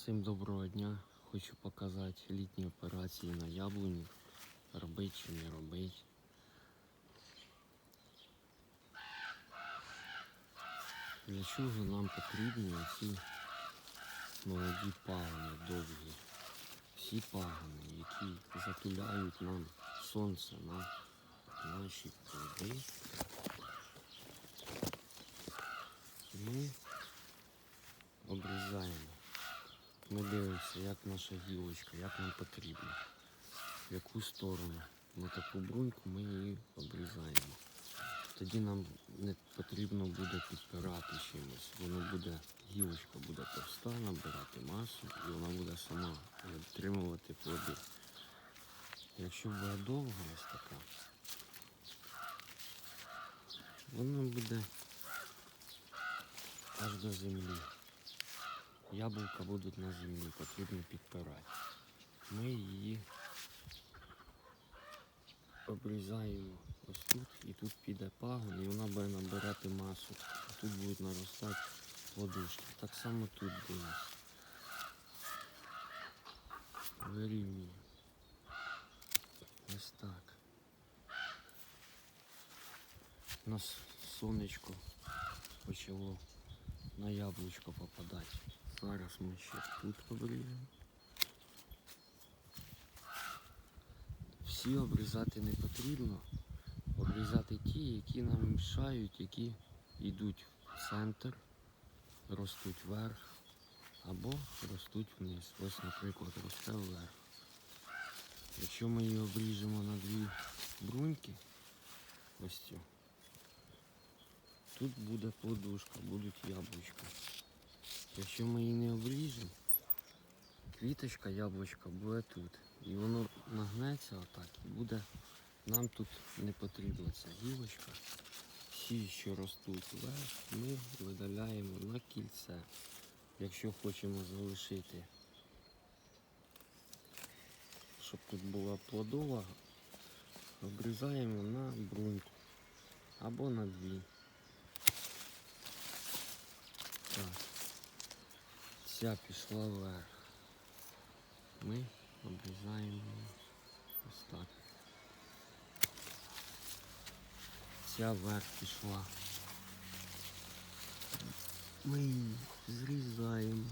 Всім доброго дня. Хочу показати літні операції на яблуні. Робить чи не робить. Для чого нам потрібні ці молоді пагони довгі? Всі пагони, які затуляють нам сонце на наші плоди. Ми обрізаємо. Ми дивимося, як наша гілочка, як нам потрібно, в яку сторону. На таку бруньку ми її обрізаємо. Тоді нам не потрібно буде підпирати чимось. Воно буде, гілочка буде товста, набирати масу і вона буде сама отримувати плоди. Якщо буде довга ось така, вона буде аж до землі. Яблука будуть на землі, потрібно підпирати. Ми її обрізаємо ось тут і тут піде пагон, і вона буде набирати масу. Тут будуть наростати плодушки. Так само тут буде. Вирівнюємо. Ось так. У нас сонечко почало на яблучко попадати. Зараз ми ще тут обріжемо. Всі обрізати не потрібно. Обрізати ті, які нам мішають, які йдуть в центр, ростуть вверх або ростуть вниз. Ось, наприклад, росте вверх. Якщо ми її обріжемо на дві бруньки, ось цю, тут буде плодушка, будуть яблучка. Якщо ми її не обріжемо, квіточка, яблучка буде тут. І воно нагнеться отак і буде. Нам тут не потрібна ця гілочка. Всі, що ростуть вверх, ми видаляємо на кільце. Якщо хочемо залишити, щоб тут була плодова, обрізаємо на бруньку або на дві. Так. Ця пішла вверх. Ми обрізаємо ось так. Ця вверх пішла. Ми її зрізаємо.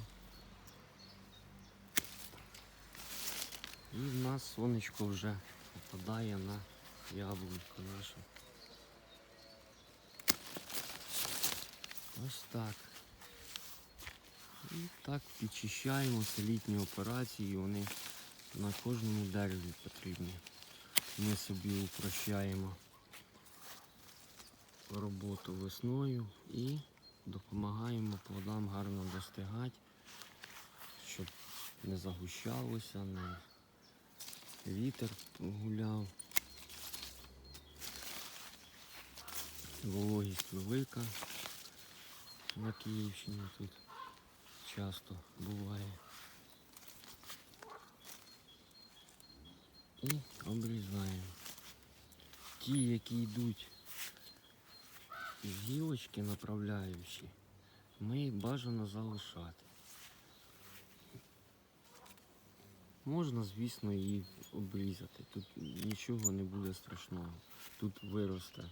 І в нас сонечко вже попадає на яблунько наше. Ось так. І так підчищаємо це літні операції, вони на кожному дереві потрібні. Ми собі упрощаємо роботу весною і допомагаємо плодам гарно достигати, щоб не загущалося, не вітер гуляв. Вологість велика на Київщині тут часто буває. І обрізаємо. Ті, які йдуть з гілочки направляючі, ми бажано залишати. Можна, звісно, її обрізати. Тут нічого не буде страшного. Тут виросте,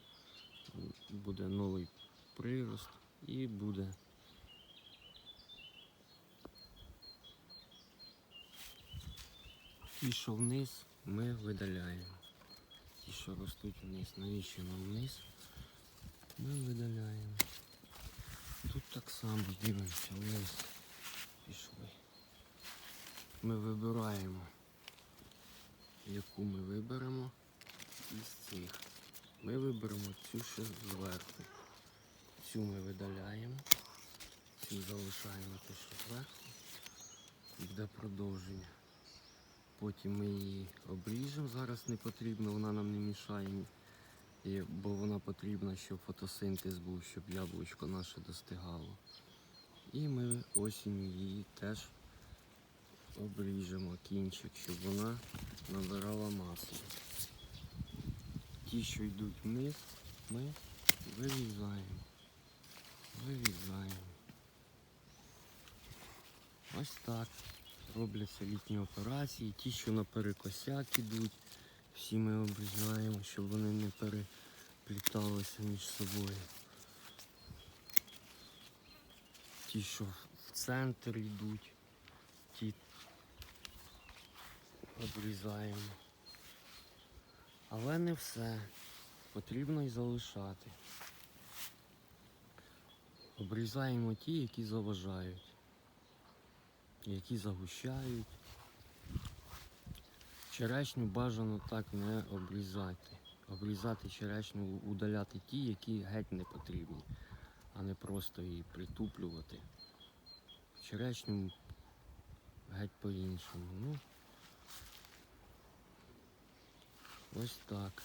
буде новий прирост і буде Ті, що вниз, ми видаляємо. Ті, що ростуть вниз, нам вниз, ми видаляємо. Тут так само дивимося, вниз пішли. Ми вибираємо, яку ми виберемо із цих. Ми виберемо цю ще зверху. Цю ми видаляємо, цю залишаємо те, що зверху. Буде продовження. Потім ми її обріжемо. Зараз не потрібно, вона нам не мішає, бо вона потрібна, щоб фотосинтез був, щоб яблучко наше достигало. І ми осінню її теж обріжемо кінчик, щоб вона набирала масу. Ті, що йдуть вниз, ми вирізаємо. Вирізаємо. Ось так. Робляться літні операції. Ті, що наперекосяк ідуть, всі ми обрізаємо, щоб вони не перепліталися між собою. Ті, що в- центр йдуть, ті обрізаємо. Але не все. Потрібно й залишати. Обрізаємо ті, які заважають, які загущають. Черешню бажано так не обрізати. Обрізати черешню, удаляти ті, які геть не потрібні, а не просто її притуплювати. Черешню геть по-іншому. Ну, ось так.